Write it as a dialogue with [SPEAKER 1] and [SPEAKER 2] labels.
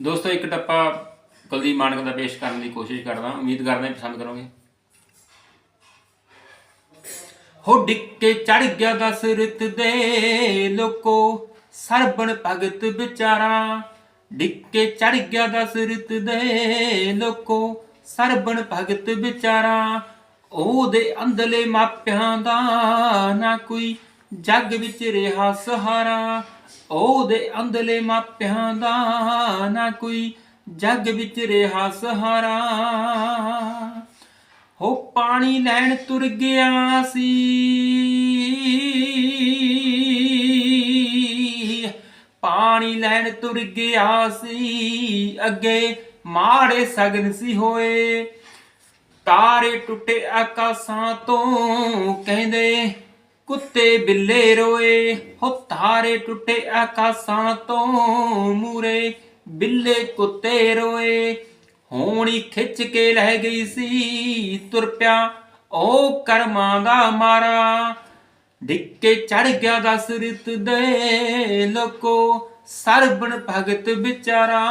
[SPEAKER 1] ਦੋਸਤੋ, ਇੱਕ ਟੱਪਾ ਕੁਲਦੀਪ ਮਾਨਕ ਦਾ ਪੇਸ਼ ਕਰਨ ਦੀ ਕੋਸ਼ਿਸ਼ ਕਰਦਾ ਉਮੀਦ ਕਰਦਾ ਪਸੰਦ ਕਰੋਗੇ। ਹੋ ਡਿੱਕੇ ਚੜ ਗਿਆ ਦਸ ਰਿਤ ਦੇ ਲੋਕੋ, ਸਰਬਣ ਭਗਤ ਵਿਚਾਰਾ। ਡਿੱਕੇ ਚੜ ਗਿਆ ਦਸ ਦੇ ਲੋਕੋ, ਸਰਬਣ ਭਗਤ ਵਿਚਾਰਾ। ਉਹਦੇ ਅੰਦਲੇ ਮਾਪਿਆਂ ਦਾ ਨਾ ਕੋਈ ਜੱਗ ਵਿੱਚ ਰਿਹਾ ਸਹਾਰਾ। ਉਹ ਉਹਦੇ ਅੰਦਲੇ ਮਾਪਿਆਂ ਦਾ ਨਾ ਕੋਈ ਜੱਗ ਵਿੱਚ ਰਿਹਾ ਸਹਾਰਾ। ਹੋ ਪਾਣੀ ਲੈਣ ਤੁਰ ਗਿਆ ਸੀ। ਪਾਣੀ ਲੈਣ ਤੁਰ ਗਿਆ ਸੀ। ਅੱਗੇ ਮਾੜੇ ਸਗਨ ਸੀ ਹੋਏ। ਤਾਰੇ ਟੁੱਟੇ ਆਕਾਸ਼ਾਂ ਤੋਂ ਕਹਿੰਦੇ ਕੁੱਤੇ ਬਿੱਲੇ ਰੋਏ ਹੋ ਤਾਰੇ ਟੁੱਟੇ ਆਕਾਸ਼ਾਂ ਤੋਂ ਮੂਰੇ। ਬਿੱਲੇ ਕੁੱਤੇ ਰੋਏ, ਹੋਣੀ ਖਿੱਚ ਕੇ ਲੈ ਗਈ ਸੀ ਤੁਰ ਪਿਆ, ਉਹ ਕਰਮਾਂ ਦਾ ਮਾਰਾ। ਡਿੱਕੇ ਚੜ ਗਿਆ ਦਸ ਰਿਤ ਦੇ ਲੋਕੋ, ਸਰਬਣ ਭਗਤ ਵਿਚਾਰਾ।